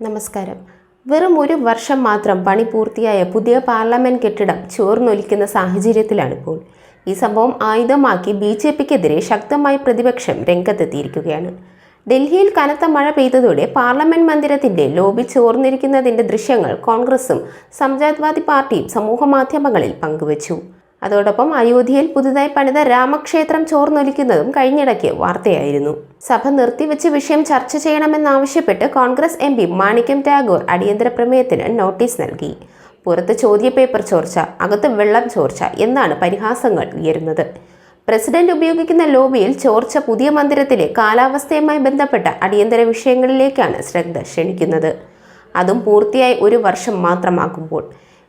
നമസ്കാരം. വെറും ഒരു വർഷം മാത്രം പണി പൂർത്തിയായ പുതിയ പാർലമെന്റ് കെട്ടിടം ചോർന്നൊലിക്കുന്ന സാഹചര്യത്തിലാണിപ്പോൾ ഈ സംഭവം ആയുധമാക്കി ബി ജെ പിക്കെതിരെ ശക്തമായി പ്രതിപക്ഷം രംഗത്തെത്തിയിരിക്കുകയാണ്. ഡൽഹിയിൽ കനത്ത മഴ പെയ്തതോടെ പാർലമെന്റ് മന്ദിരത്തിന്റെ ലോബി ചോർന്നിരിക്കുന്നതിന്റെ ദൃശ്യങ്ങൾ കോൺഗ്രസും സംജാത്വാദി പാർട്ടിയും സമൂഹമാധ്യമങ്ങളിൽ പങ്കുവച്ചു. അതോടൊപ്പം അയോധ്യയിൽ പുതുതായി പണിത രാമക്ഷേത്രം ചോർന്നൊലിക്കുന്നതും കഴിഞ്ഞിടയ്ക്ക് വാർത്തയായിരുന്നു. സഭ നിർത്തിവെച്ച് വിഷയം ചർച്ച ചെയ്യണമെന്നാവശ്യപ്പെട്ട് Congress M P Manickam Tagore അടിയന്തര പ്രമേയത്തിന് നോട്ടീസ് നൽകി. പുറത്ത് ചോദ്യപേപ്പർ ചോർച്ച അകത്ത് വെള്ളം ചോർച്ച എന്നാണ് പരിഹാസങ്ങൾ ഉയരുന്നത്. പ്രസിഡന്റ് ഉപയോഗിക്കുന്ന ലോബിയിൽ ചോർച്ച പുതിയ മന്ദിരത്തിലെ കാലാവസ്ഥയുമായി ബന്ധപ്പെട്ട അടിയന്തര വിഷയങ്ങളിലേക്കാണ് ശ്രദ്ധ ക്ഷണിക്കുന്നത്. അതും പൂർത്തിയായി ഒരു വർഷം മാത്രമാകുമ്പോൾ.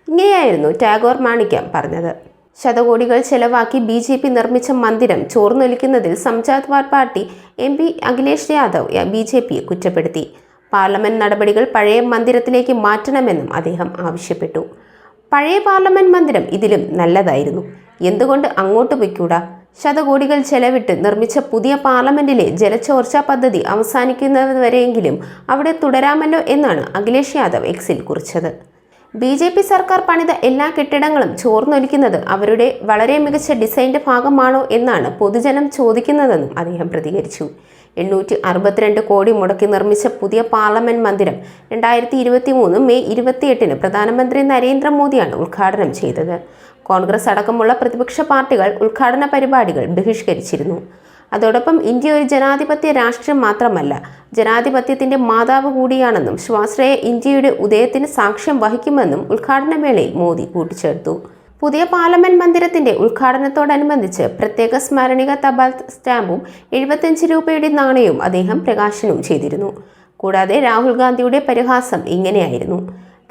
ഇങ്ങനെയായിരുന്നു ടാഗോർ മാണിക്യം പറഞ്ഞത്. ശതകോടികൾ ചെലവാക്കി ബി ജെ പി നിർമ്മിച്ച മന്ദിരം ചോർന്നൊലിക്കുന്നതിൽ Samajwadi party M P Akhilesh Yadav B J പിയെ കുറ്റപ്പെടുത്തി. പാർലമെന്റ് നടപടികൾ പഴയ മന്ദിരത്തിലേക്ക് മാറ്റണമെന്നും അദ്ദേഹം ആവശ്യപ്പെട്ടു. പഴയ പാർലമെന്റ് മന്ദിരം ഇതിലും നല്ലതായിരുന്നു. എന്തുകൊണ്ട് അങ്ങോട്ട് പൊയ്ക്കൂടാ? ശതകോടികൾ ചെലവിട്ട് നിർമ്മിച്ച പുതിയ പാർലമെന്റിലെ ജലചോർച്ചാ പദ്ധതി അവസാനിക്കുന്നതുവരെയെങ്കിലും അവിടെ തുടരാമല്ലോ എന്നാണ് അഖിലേഷ് യാദവ് എക്സിൽ കുറിച്ചത്. ബി ജെ പി സർക്കാർ പണിത എല്ലാ കെട്ടിടങ്ങളും ചോർന്നൊലിക്കുന്നത് അവരുടെ വളരെ മികച്ച ഡിസൈന്റെ ഭാഗമാണോ എന്നാണ് പൊതുജനം ചോദിക്കുന്നതെന്നും അദ്ദേഹം പ്രതികരിച്ചു. എണ്ണൂറ്റി അറുപത്തിരണ്ട് കോടി മുടക്കി നിർമ്മിച്ച പുതിയ പാർലമെന്റ് മന്ദിരം രണ്ടായിരത്തി ഇരുപത്തി മൂന്ന് മെയ് ഇരുപത്തിയെട്ടിന് പ്രധാനമന്ത്രി നരേന്ദ്രമോദിയാണ് ഉദ്ഘാടനം ചെയ്തത്. കോൺഗ്രസ് അടക്കമുള്ള പ്രതിപക്ഷ പാർട്ടികൾ ഉദ്ഘാടന പരിപാടികൾ ബഹിഷ്കരിച്ചിരുന്നു. അതോടൊപ്പം ഇന്ത്യ ഒരു ജനാധിപത്യ രാഷ്ട്രം മാത്രമല്ല ജനാധിപത്യത്തിന്റെ മാതാവ് കൂടിയാണെന്നും സ്വാശ്രയ ഇന്ത്യയുടെ ഉദയത്തിന് സാക്ഷ്യം വഹിക്കുമെന്നും ഉദ്ഘാടന വേളയിൽ മോദി കൂട്ടിച്ചേർത്തു. പുതിയ പാർലമെന്റ് മന്ദിരത്തിന്റെ ഉദ്ഘാടനത്തോടനുബന്ധിച്ച് പ്രത്യേക സ്മരണിക തപാൽ സ്റ്റാമ്പും എഴുപത്തഞ്ച് രൂപയുടെ നാണയവും അദ്ദേഹം പ്രകാശനം ചെയ്തിരുന്നു. കൂടാതെ രാഹുൽ ഗാന്ധിയുടെ പരിഹാസം ഇങ്ങനെയായിരുന്നു.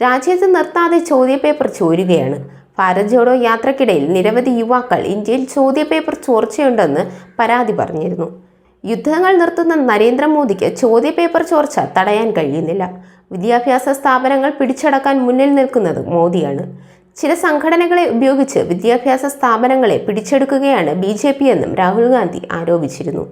രാജ്യത്ത് നിർത്താതെ ചോദ്യപേപ്പർ ചോരുകയാണ്. ഭാരത് ജോഡോ യാത്രക്കിടയിൽ നിരവധി യുവാക്കൾ ഇന്ത്യയിൽ ചോദ്യപേപ്പർ ചോർച്ചയുണ്ടെന്ന് പരാതി പറഞ്ഞിരുന്നു. യുദ്ധങ്ങൾ നിർത്തുന്ന നരേന്ദ്രമോദിക്ക് ചോദ്യപേപ്പർ ചോർച്ച തടയാൻ കഴിയുന്നില്ല. വിദ്യാഭ്യാസ സ്ഥാപനങ്ങൾ പിടിച്ചടക്കാൻ മുന്നിൽ നിൽക്കുന്നത് മോദിയാണ്. ചില സംഘടനകളെ ഉപയോഗിച്ച് വിദ്യാഭ്യാസ സ്ഥാപനങ്ങളെ പിടിച്ചെടുക്കുകയാണ് ബി എന്നും രാഹുൽ ഗാന്ധി ആരോപിച്ചിരുന്നു.